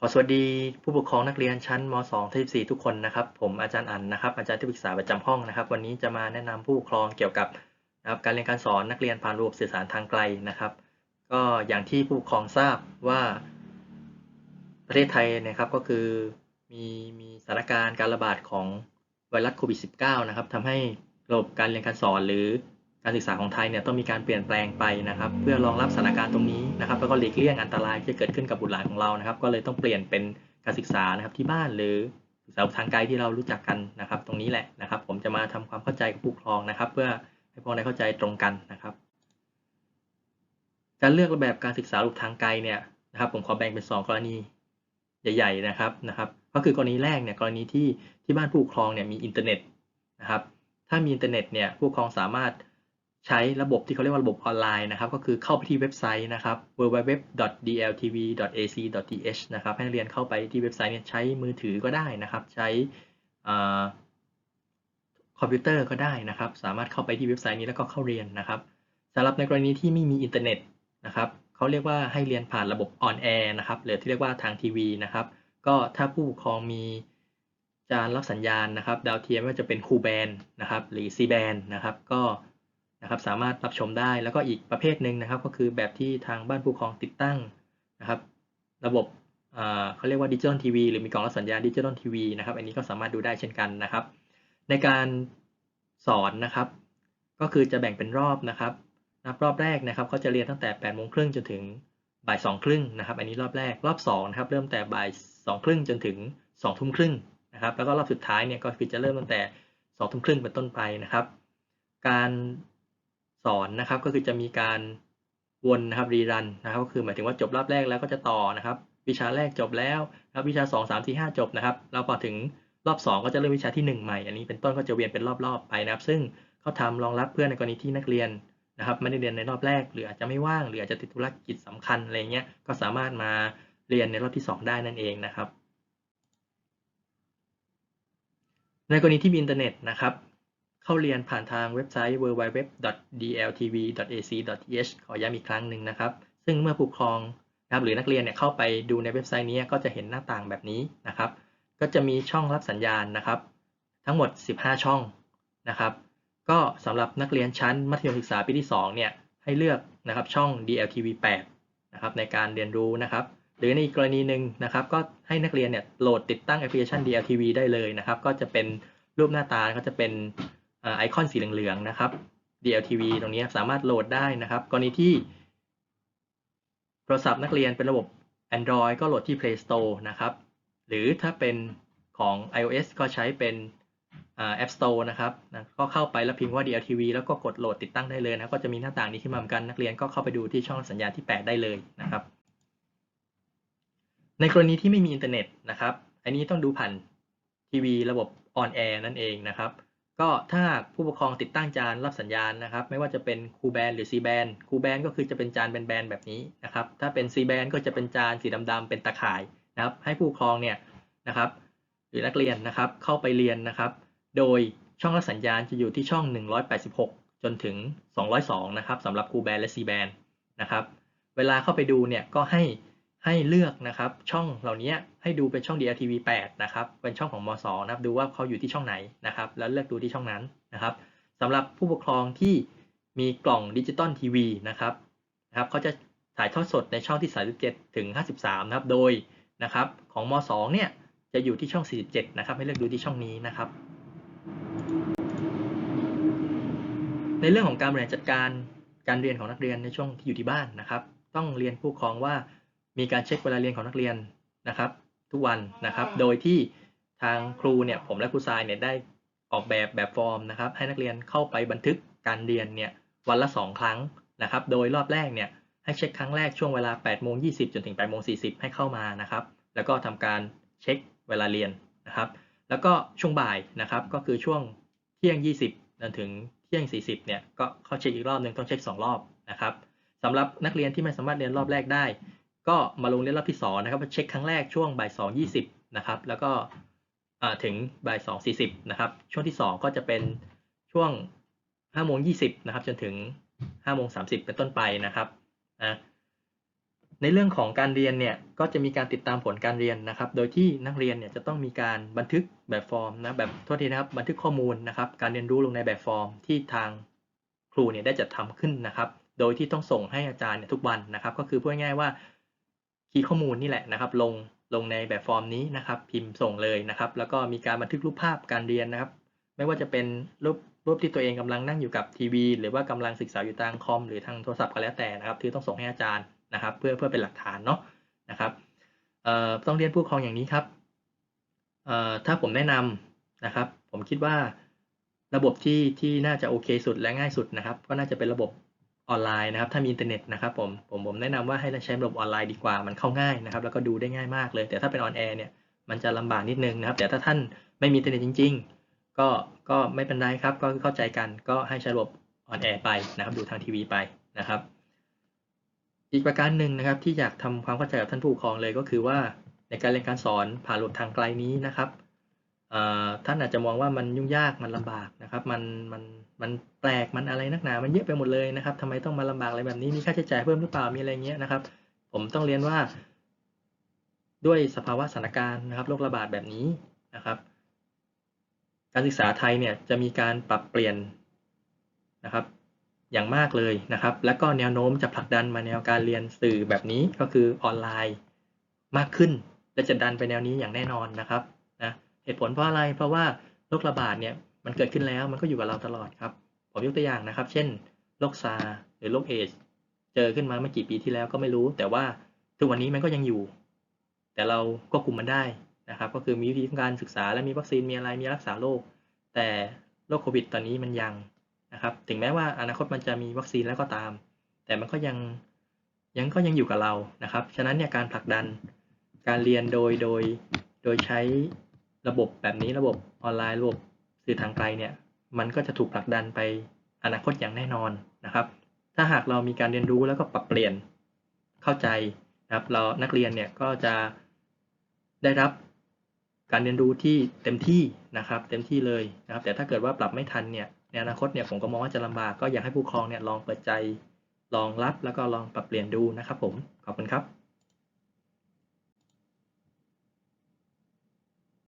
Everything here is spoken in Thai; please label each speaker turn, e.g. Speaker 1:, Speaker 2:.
Speaker 1: ขอสวัสดีผู้ปกครองนักเรียนชั้นม .2 ทับ14ทุกคนนะครับ ผมอาจารย์อั๋นนะครับ อาจารย์ที่ปรึกษาประจำห้องนะครับ วันนี้จะมาแนะนำผู้ปกครองเกี่ยวกับนะครับการเรียนการสอนนักเรียนผ่านระบบสื่อสารทางไกลนะครับ ก็อย่างที่ผู้ปกครองทราบว่า ประเทศไทยนะครับก็คือมีมีสถานการณ์การระบาดของไวรัสโควิด -19 นะครับทำให้ระบบการเรียนการสอนหรือ การศึกษาของไทยเนี่ยต้องมีการเปลี่ยนแปลงไปนะครับ เพื่อรองรับสถานการณ์ตรงนี้นะครับแล้วก็หลีกเลี่ยงอันตรายที่จะเกิดขึ้นกับบุตรหลานของเรานะครับ ก็เลยต้องเปลี่ยนเป็นการศึกษานะครับที่บ้านหรือศึกษาทางไกลที่เรารู้จักกันนะครับ ตรงนี้แหละนะครับ ผมจะมาทำความเข้าใจกับผู้ปกครองนะครับ เพื่อให้ผู้ปกครองได้เข้าใจตรงกันนะครับ การเลือกรูปแบบการศึกษารูปทางไกลเนี่ยนะครับ ผมขอแบ่งเป็น 2 กรณีใหญ่ ๆนะครับนะครับ ก็คือกรณีแรกเนี่ยกรณีที่ที่บ้านผู้ปกครองเนี่ยมีอินเทอร์เน็ตนะครับ ถ้ามีอินเทอร์เน็ตเนี่ยผู้ปกครองสามารถ ใช้ระบบที่เขาเรียกว่าระบบออนไลน์นะครับ ก็คือเข้าไปที่เว็บไซต์นะครับ www.dltv.ac.th นะครับ ให้นักเรียนเข้าไปที่เว็บไซต์เนี่ยใช้มือถือก็ได้นะครับ ใช้คอมพิวเตอร์ก็ได้นะครับ สามารถเข้าไปที่เว็บไซต์นี้แล้วก็เข้าเรียนนะครับสำหรับในกรณีที่ไม่มีอินเทอร์เน็ตนะครับเขาเรียกว่าให้เรียนผ่านระบบออนแอร์นะครับหรือที่เรียกว่าทางทีวีนะครับ ก็ถ้าผู้ปกครองมีจานรับสัญญาณนะครับ ดาวเทียมไม่ว่าจะเป็นคูแบนนะครับ หรือ C แบนนะครับ ก็ นะครับสามารถรับชมได้แล้วก็อีกประเภทหนึ่งนะครับ ก็คือแบบที่ทางบ้านผู้ปกครองติดตั้งนะครับ ระบบเขาเรียกว่าดิจิตอลทีวีหรือมีกล่องรับสัญญาณดิจิตอลทีวีนะครับ อันนี้ก็สามารถดูได้เช่นกันนะครับ ในการสอนนะครับ ก็คือจะแบ่งเป็นรอบนะครับนับรอบแรกนะครับเขาจะเรียนตั้งแต่8ปดโมงครึ่งจนถึงบ่ายสองครึ่งนะครับ อันนี้รอบแรกรอบ2นะครับเริ่มแต่บ่ายสองครึ่งจนถึง2องทุ่มครึ่งนะครับ แล้วก็รอบสุดท้ายเนี่ยก็คือจะเริ่มตั้งแต่2องทุ่มครึ่งเป็นต้นไปนะครับ การ สอนนะครับ ก็คือจะมีการวนนะครับรีรันนะครับ ก็คือหมายถึงว่าจบรอบแรกแล้วก็จะต่อนะครับ วิชาแรกจบแล้วครับวิชา 2 3 4 5 จบนะครับแล้วพอถึงรอบ 2 ก็จะเริ่มวิชาที่ 1 ใหม่ อันนี้เป็นต้นก็จะเวียนเป็นรอบๆไปนะครับ ซึ่งเขาทารองรับเพื่อนในกรณีที่นักเรียนนะครับไม่ได้เรียนในรอบแรก หรืออาจจะไม่ว่างหรืออาจจะติดธุรกิจสำคัญอะไรเงี้ยก็สามารถมาเรียนในรอบที่ 2 ได้นั่นเองนะครับ ในกรณีที่มีอินเทอร์เน็ตนะครับ เข้าเรียนผ่านทางเว็บไซต์ www.dltv.ac.th ขอย้ำอีกครั้งหนึ่งนะครับ ซึ่งเมื่อผู้ปกครองนะครับหรือนักเรียนเนี่ยเข้าไปดูในเว็บไซต์นี้ก็จะเห็นหน้าต่างแบบนี้นะครับ ก็จะมีช่องรับสัญญาณนะครับ ทั้งหมด 15 ช่องนะครับ ก็สำหรับนักเรียนชั้นมัธยมศึกษาปีที่ 2 เนี่ยให้เลือกนะครับช่อง DLTV 8นะครับในการเรียนรู้นะครับ หรือในกรณีหนึ่งนะครับ ก็ให้นักเรียนเนี่ยโหลดติดตั้งแอปพลิเคชัน DLTV ได้เลยนะครับ ก็จะเป็นรูปหน้าตาก็จะเป็น ไอคอนสีเหลืองๆนะครับ DLTV ตรงนี้สามารถโหลดได้นะครับ กรณีที่โทรศัพท์นักเรียนเป็นระบบ Android ก็โหลดที่ Play Store นะครับ หรือถ้าเป็นของ iOS ก็ใช้เป็น App Store นะครับนะก็เข้าไปแล้วพิมพ์ว่า DLTV แล้วก็กดโหลดติดตั้งได้เลยนะ ก็จะมีหน้าต่างนี้ขึ้นมาเหมือนกัน นักเรียนก็เข้าไปดูที่ช่องสัญญาณที่ 8 ได้เลยนะครับ ในกรณีที่ไม่มีอินเทอร์เน็ตนะครับ อันนี้ต้องดูผ่านทีวีระบบออนแอร์นั่นเองนะครับ ก็ถ้าผู้ปกครองติดตั้งจานรับสัญญาณนะครับ ไม่ว่าจะเป็นคูแบนหรือซีแบนคูแบนก็คือจะเป็นจานแบนๆแบบนี้นะครับ ถ้าเป็นซีแบนก็จะเป็นจานสีดำๆเป็นตะข่ายนะครับ ให้ผู้ปกครองเนี่ยนะครับ หรือนักเรียนนะครับเข้าไปเรียนนะครับ โดยช่องรับสัญญาณจะอยู่ที่ช่อง 186 จนถึง 202 นะครับสำหรับคูแบนและ C แบนนะครับ เวลาเข้าไปดูเนี่ยก็ให้ ให้เลือกนะครับช่องเหล่านี้ให้ดูเป็นช่อง DLTV 8นะครับเป็นช่องของม2นะครับดูว่าเขาอยู่ที่ช่องไหนนะครับแล้วเลือกดูที่ช่องนั้นนะครับสำหรับผู้ปกครองที่มีกล่องดิจิตอลทีวีนะครับนะครับเขาจะถ่ายทอดสดในช่องที่ 37 ถึง 53 นะครับ โดยนะครับของม2เนี่ยจะอยู่ที่ช่อง 47 นะครับ ให้เลือกดูที่ช่องนี้นะครับ ในเรื่องของการบริหารจัดการการเรียนของนักเรียนในช่วงที่อยู่ที่บ้านนะครับ ต้องเรียนผู้ปกครองว่า มีการเช็คเวลาเรียนของนักเรียนนะครับ ทุกวันนะครับ โดยที่ทางครูเนี่ยผมและครูทรายเนี่ยได้ออกแบบแบบฟอร์มนะครับ ให้นักเรียนเข้าไปบันทึกการเรียนเนี่ยวันละ 2 ครั้งนะครับ โดยรอบแรกเนี่ยให้เช็คครั้งแรกช่วงเวลา8โมง20 จนถึง8โมง40 ให้เข้ามานะครับ แล้วก็ทำการเช็คเวลาเรียนนะครับ แล้วก็ช่วงบ่ายนะครับ ก็คือช่วงเที่ยง 20จนถึงเที่ยง 40เนี่ยก็เข้าเช็คอีกรอบหนึ่งต้องเช็ค 2 รอบนะครับสำหรับนักเรียนที่ไม่สามารถเรียนรอบแรกได้ ก็มาลงเรียนรอบที่2นะครับเช็คครั้งแรกช่วงบ่าย2 20นะครับแล้วก็ถึงบ่าย2 40นะครับช่วงที่ 2 ก็จะเป็นช่วง5โมง20นะครับจนถึง5โมง30เป็นต้นไปนะครับนะในเรื่องของการเรียนเนี่ยก็จะมีการติดตามผลการเรียนนะครับ โดยที่นักเรียนเนี่ยจะต้องมีการบันทึกแบบฟอร์มนะแบบโทษทีนะครับบันทึกข้อมูลนะครับ การเรียนรู้ลงในแบบฟอร์มที่ทางครูเนี่ยได้จัดทำขึ้นนะครับ โดยที่ต้องส่งให้อาจารย์เนี่ยทุกวันนะครับ ก็คือพูดง่ายๆว่า คีย์ข้อมูลนี่แหละนะครับ ลงลงในแบบฟอร์มนี้นะครับ พิมพ์ส่งเลยนะครับ แล้วก็มีการบันทึกรูปภาพการเรียนนะครับ ไม่ว่าจะเป็นรูปรูปที่ตัวเองกำลังนั่งอยู่กับทีวีหรือว่ากำลังศึกษาอยู่ทางคอมหรือทางโทรศัพท์ก็แล้วแต่นะครับที่ต้องส่งให้อาจารย์นะครับ เพื่อเพื่อเป็นหลักฐานเนาะนะครับต้องเรียนผู้ปกครองอย่างนี้ครับถ้าผมแนะนำนะครับ ผมคิดว่าระบบที่ที่น่าจะโอเคสุดและง่ายสุดนะครับ ก็น่าจะเป็นระบบ ออนไลน์นะครับ ถ้ามีอินเทอร์เน็ตนะครับผมผมผมแนะนำว่าให้เราใช้ระบบออนไลน์ดีกว่ามันเข้าง่ายนะครับ แล้วก็ดูได้ง่ายมากเลย แต่ถ้าเป็นออนแอร์เนี่ยมันจะลำบากนิดนึงนะครับ แต่ถ้าท่านไม่มีอินเทอร์เน็ตจริง ๆ ก็ก็ไม่เป็นไรครับ ก็เข้าใจกันก็ให้ใช้ระบบออนแอร์ไปนะครับ ดูทางทีวีไปนะครับ อีกประการหนึ่งนะครับ ที่อยากทำความเข้าใจกับท่านผู้ปกครองเลยก็คือว่าในการเรียนการสอนผ่านระบบทางไกลนี้นะครับ ท่านอาจจะมองว่ามันยุ่งยากมันลำบากนะครับ มันมันมันแปลกมันอะไรนักหนา มันเยอะไปหมดเลยนะครับทำไมต้องมาลำบากอะไรแบบนี้มีค่าใช้จ่ายเพิ่มหรือเปล่ามีอะไรเงี้ยนะครับ ผมต้องเรียนว่า ด้วยสภาวะสถานการณ์นะครับโรคระบาดแบบนี้นะครับ การศึกษาไทยเนี่ยจะมีการปรับเปลี่ยนนะครับ อย่างมากเลยนะครับ และก็แนวโน้มจะผลักดันมาแนวการเรียนสื่อแบบนี้ก็คือออนไลน์มากขึ้น และจะดันไปแนวนี้อย่างแน่นอนนะครับ เหตุผลเพราะอะไร เพราะว่าโรคระบาดเนี่ยมันเกิดขึ้นแล้วมันก็อยู่กับเราตลอดครับ ผมยกตัวอย่างนะครับ เช่นโรคซาร์หรือโรคเอดส์เจอขึ้นมาเมื่อกี่ปีที่แล้วก็ไม่รู้ แต่ว่าทุกวันนี้มันก็ยังอยู่ แต่เราก็คุมมันได้นะครับ ก็คือมีวิธีการศึกษาและมีวัคซีนมีอะไรมีรักษาโรคแต่โรคโควิด ตอนนี้มันยังนะครับ ถึงแม้ว่าอนาคตมันจะมีวัคซีนแล้วก็ตาม แต่มันก็ยังยังก็ยังอยู่กับเรานะครับ ฉะนั้นเนี่ยการผลักดันการเรียนโดยโดยโดยใช้ ระบบแบบนี้ระบบออนไลน์ระบบสื่อทางไกลเนี่ยมันก็จะถูกผลักดันไปอนาคตอย่างแน่นอนนะครับ ถ้าหากเรามีการเรียนรู้แล้วก็ปรับเปลี่ยนเข้าใจนะครับ เรานักเรียนเนี่ยก็จะได้รับการเรียนรู้ที่เต็มที่นะครับ เต็มที่เลยนะครับ แต่ถ้าเกิดว่าปรับไม่ทันเนี่ยในอนาคตเนี่ยผมก็มองว่าจะลำบากก็อยากให้ผู้ปกครองเนี่ยลองเปิดใจลองรับแล้วก็ลองปรับเปลี่ยนดูนะครับ ผมขอบคุณครับ